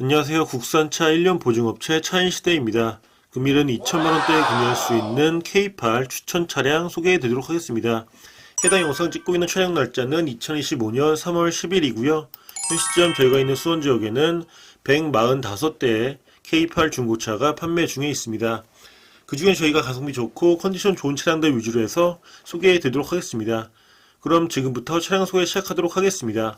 안녕하세요. 국산차 1년 보증업체 차인시대입니다. 금일은 2천만원대에 구매할 수 있는 K8 추천 차량 소개해 드리도록 하겠습니다. 해당 영상 찍고 있는 촬영 날짜는 2025년 3월 10일이고요. 현 시점 저희가 있는 수원 지역에는 145대의 K8 중고차가 판매 중에 있습니다. 그 중에 저희가 가성비 좋고 컨디션 좋은 차량들 위주로 해서 소개해 드리도록 하겠습니다. 그럼 지금부터 차량 소개 시작하도록 하겠습니다.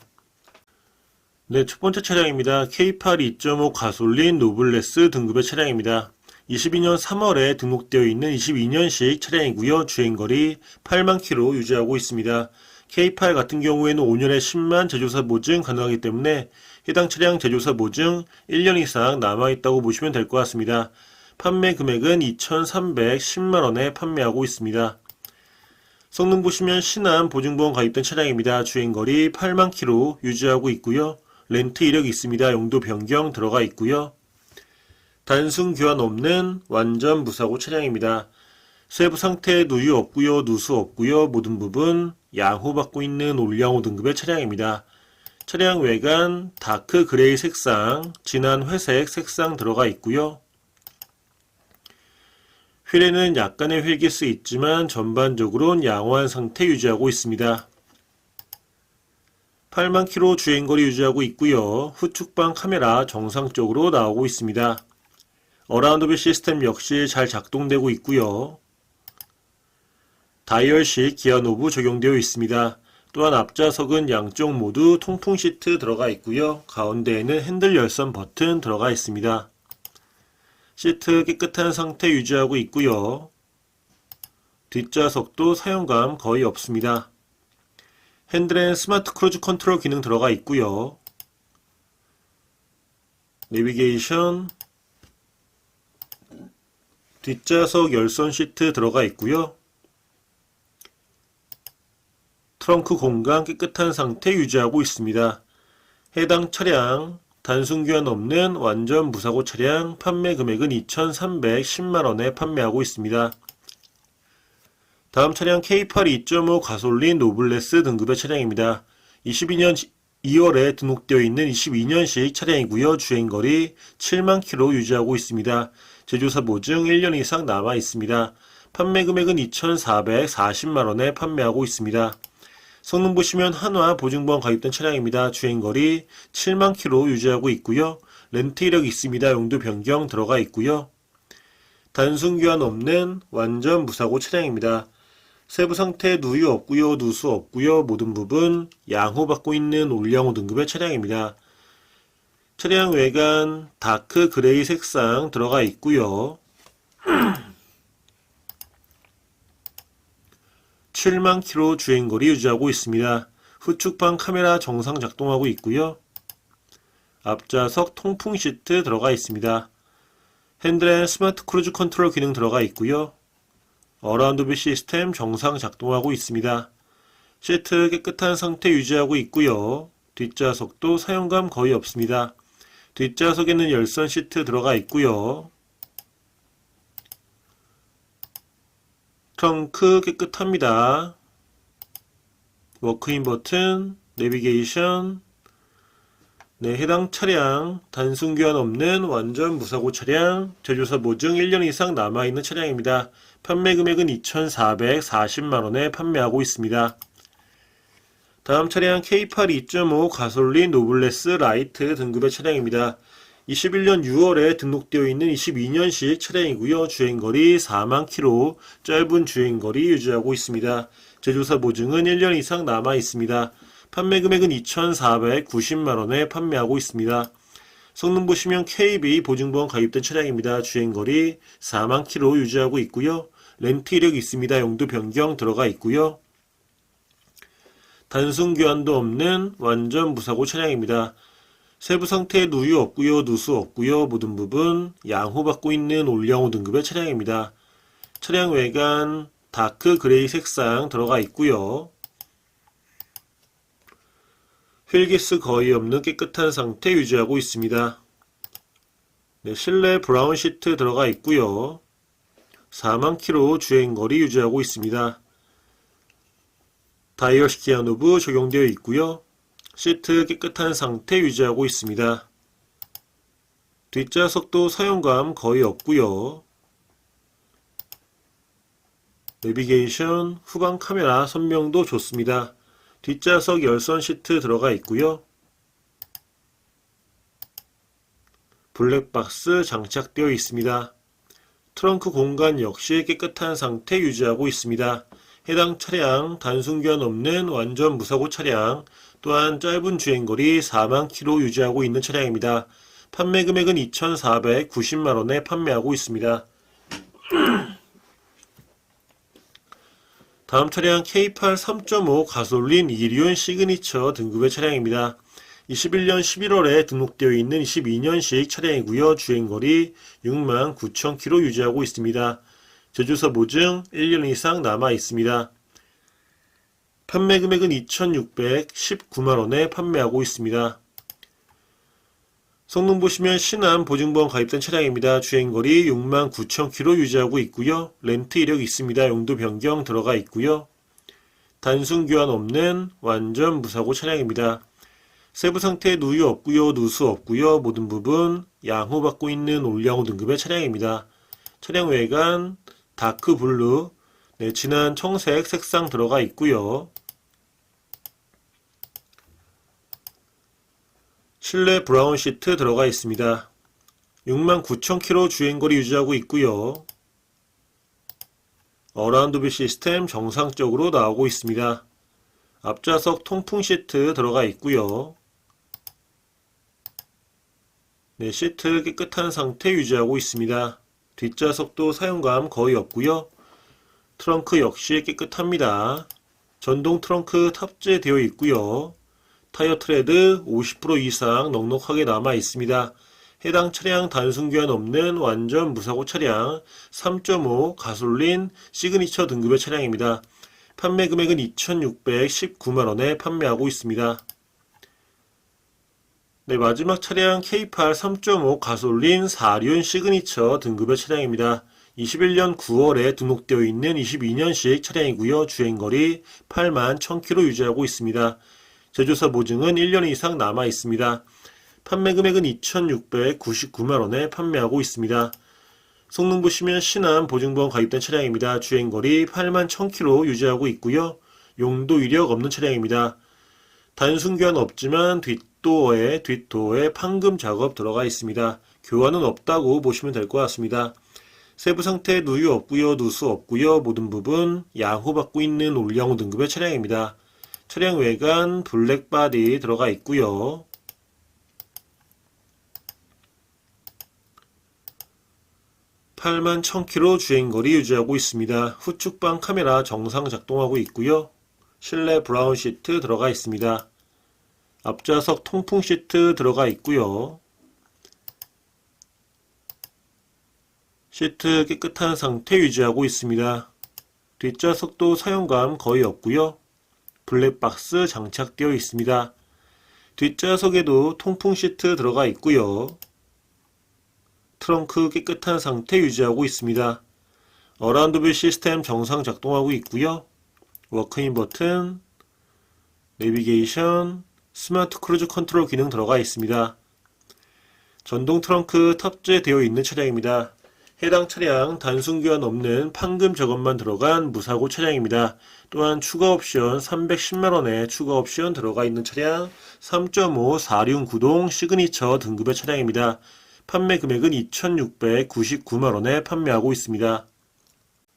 네, 첫 번째 차량입니다. K8 2.5 가솔린 노블레스 등급의 차량입니다. 22년 3월에 등록되어 있는 22년식 차량이고요. 주행거리 8만 킬로 유지하고 있습니다. K8 같은 경우에는 5년에 10만 제조사 보증 가능하기 때문에 해당 차량 제조사 보증 1년 이상 남아있다고 보시면 될 것 같습니다. 판매 금액은 2,310만원에 판매하고 있습니다. 성능 보시면 신한 보증보험 가입된 차량입니다. 주행거리 8만 킬로 유지하고 있고요. 렌트 이력이 있습니다. 용도 변경 들어가 있고요. 단순 교환 없는 완전 무사고 차량입니다. 세부 상태 누유 없고요. 누수 없고요. 모든 부분 양호받고 있는 올양호 등급의 차량입니다. 차량 외관 다크 그레이 색상, 진한 회색 색상 들어가 있고요. 휠에는 약간의 휠기스 있지만 전반적으로는 양호한 상태 유지하고 있습니다. 8만 킬로 주행거리 유지하고 있고요. 후측방 카메라 정상적으로 나오고 있습니다. 어라운드빌 시스템 역시 잘 작동되고 있고요. 다이얼식 기아 노브 적용되어 있습니다. 또한 앞좌석은 양쪽 모두 통풍 시트 들어가 있고요. 가운데에는 핸들 열선 버튼 들어가 있습니다. 시트 깨끗한 상태 유지하고 있고요. 뒷좌석도 사용감 거의 없습니다. 핸들엔 스마트 크루즈 컨트롤 기능 들어가 있고요. 내비게이션, 뒷좌석 열선 시트 들어가 있고요. 트렁크 공간 깨끗한 상태 유지하고 있습니다. 해당 차량 단순 교환 없는 완전 무사고 차량 판매 금액은 2,310만원에 판매하고 있습니다. 다음 차량 K8 2.5 가솔린 노블레스 등급의 차량입니다. 22년 2월에 등록되어 있는 22년식 차량이고요. 주행거리 7만 킬로 유지하고 있습니다. 제조사 보증 1년 이상 남아 있습니다. 판매 금액은 2,440만원에 판매하고 있습니다. 성능 보시면 한화 보증보험 가입된 차량입니다. 주행거리 7만 킬로 유지하고 있고요. 렌트 이력이 있습니다. 용도 변경 들어가 있고요. 단순 교환 없는 완전 무사고 차량입니다. 세부 상태 누유 없고요. 누수 없고요. 모든 부분 양호받고 있는 올양호 등급의 차량입니다. 차량 외관 다크 그레이 색상 들어가 있고요. 7만 킬로 주행거리 유지하고 있습니다. 후측방 카메라 정상 작동하고 있고요. 앞좌석 통풍 시트 들어가 있습니다. 핸들엔 스마트 크루즈 컨트롤 기능 들어가 있고요. 어라운드뷰 시스템 정상 작동하고 있습니다. 시트 깨끗한 상태 유지하고 있고요. 뒷좌석도 사용감 거의 없습니다. 뒷좌석에는 열선 시트 들어가 있고요. 트렁크 깨끗합니다. 워크인 버튼, 내비게이션, 네, 해당 차량 단순 교환 없는 완전 무사고 차량 제조사 보증 1년 이상 남아 있는 차량입니다. 판매 금액은 2,440만 원에 판매하고 있습니다. 다음 차량 K8 2.5 가솔린 노블레스 라이트 등급의 차량입니다. 21년 6월에 등록되어 있는 22년식 차량이고요. 주행거리 4만 킬로, 짧은 주행거리 유지하고 있습니다. 제조사 보증은 1년 이상 남아 있습니다. 판매 금액은 2,490만원에 판매하고 있습니다. 성능 보시면 KB 보증보험 가입된 차량입니다. 주행거리 4만 킬로 유지하고 있고요. 렌트 이력이 있습니다. 용도 변경 들어가 있고요. 단순 교환도 없는 완전 무사고 차량입니다. 세부 상태 누유 없고요. 누수 없고요. 모든 부분 양호받고 있는 올양호 등급의 차량입니다. 차량 외관 다크 그레이 색상 들어가 있고요. 휠기스 거의 없는 깨끗한 상태 유지하고 있습니다. 네, 실내 브라운 시트 들어가 있고요. 4만 킬로 주행거리 유지하고 있습니다. 다이얼식 기아 노브 적용되어 있고요. 시트 깨끗한 상태 유지하고 있습니다. 뒷좌석도 사용감 거의 없고요. 내비게이션, 후방 카메라 선명도 좋습니다. 뒷좌석 열선 시트 들어가 있고요. 블랙박스 장착되어 있습니다. 트렁크 공간 역시 깨끗한 상태 유지하고 있습니다. 해당 차량 단순 교환 없는 완전 무사고 차량 또한 짧은 주행거리 4만 킬로 유지하고 있는 차량입니다. 판매 금액은 2,490만원에 판매하고 있습니다. 다음 차량 K8 3.5 가솔린 2륜 시그니처 등급의 차량입니다. 21년 11월에 등록되어 있는 22년식 차량이고요. 주행거리 6만 9천 킬로 유지하고 있습니다. 제조사 보증 1년 이상 남아 있습니다. 판매 금액은 2,619만원에 판매하고 있습니다. 성능 보시면 신한 보증보험 가입된 차량입니다. 주행거리 6만 9천 킬로 유지하고 있고요. 렌트 이력 있습니다. 용도 변경 들어가 있고요. 단순 교환 없는 완전 무사고 차량입니다. 세부 상태 누유 없고요. 누수 없고요. 모든 부분 양호 받고 있는 올양호 등급의 차량입니다. 차량 외관 다크 블루, 네, 진한 청색 색상 들어가 있고요. 실내 브라운 시트 들어가 있습니다. 69,000km 주행거리 유지하고 있고요. 어라운드 뷰 시스템 정상적으로 나오고 있습니다. 앞좌석 통풍 시트 들어가 있고요. 네, 시트 깨끗한 상태 유지하고 있습니다. 뒷좌석도 사용감 거의 없고요. 트렁크 역시 깨끗합니다. 전동 트렁크 탑재되어 있고요. 타이어 트레드 50% 이상 넉넉하게 남아 있습니다. 해당 차량 단순 교환 없는 완전 무사고 차량 3.5 가솔린 시그니처 등급의 차량입니다. 판매 금액은 2,619만원에 판매하고 있습니다. 네, 마지막 차량 K8 3.5 가솔린 4륜 시그니처 등급의 차량입니다. 21년 9월에 등록되어 있는 22년식 차량이고요. 주행거리 8만 1000km 유지하고 있습니다. 제조사 보증은 1년 이상 남아 있습니다. 판매 금액은 2,699만 원에 판매하고 있습니다. 성능 보시면 신한 보증보험 가입된 차량입니다. 주행거리 8만 1000km 유지하고 있고요. 용도 이력 없는 차량입니다. 단순 교환 없지만 뒷도어에 뒷도어에 판금 작업 들어가 있습니다. 교환은 없다고 보시면 될 것 같습니다. 세부 상태 누유 없고요, 누수 없고요, 모든 부분 양호받고 있는 올양호 등급의 차량입니다. 차량 외관 블랙 바디 들어가 있고요. (8만 1000km) 주행거리 유지하고 있습니다. 후측방 카메라 정상 작동하고 있고요. 실내 브라운 시트 들어가 있습니다. 앞좌석 통풍 시트 들어가 있고요. 시트 깨끗한 상태 유지하고 있습니다. 뒷좌석도 사용감 거의 없고요. 블랙박스 장착되어 있습니다. 뒷좌석에도 통풍 시트 들어가 있고요. 트렁크 깨끗한 상태 유지하고 있습니다. 어라운드 뷰 시스템 정상 작동하고 있고요. 워크인 버튼, 내비게이션, 스마트 크루즈 컨트롤 기능 들어가 있습니다. 전동 트렁크 탑재되어 있는 차량입니다. 해당 차량 단순 교환 없는 판금 작업만 들어간 무사고 차량입니다. 또한 추가 옵션 310만원에 추가 옵션 들어가 있는 차량 3.5 4륜 구동 시그니처 등급의 차량입니다. 판매 금액은 2,699만원에 판매하고 있습니다.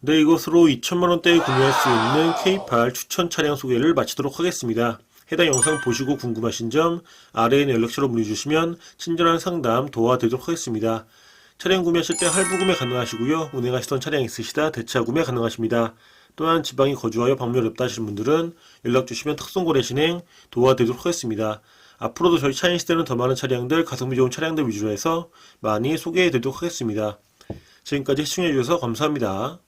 네, 이것으로 2천만원대에 구매할 수 있는 K8 추천 차량 소개를 마치도록 하겠습니다. 해당 영상 보시고 궁금하신 점 아래에 연락처로 문의 주시면 친절한 상담 도와드리도록 하겠습니다. 차량 구매하실 때 할부 구매 가능하시고요. 운행하시던 차량 있으시다 대차 구매 가능하십니다. 또한 지방에 거주하여 방문 어렵다 하시는 분들은 연락 주시면 특송거래 진행 도와드리도록 하겠습니다. 앞으로도 저희 차인 시대는 더 많은 차량들, 가성비 좋은 차량들 위주로 해서 많이 소개해 드리도록 하겠습니다. 지금까지 시청해 주셔서 감사합니다.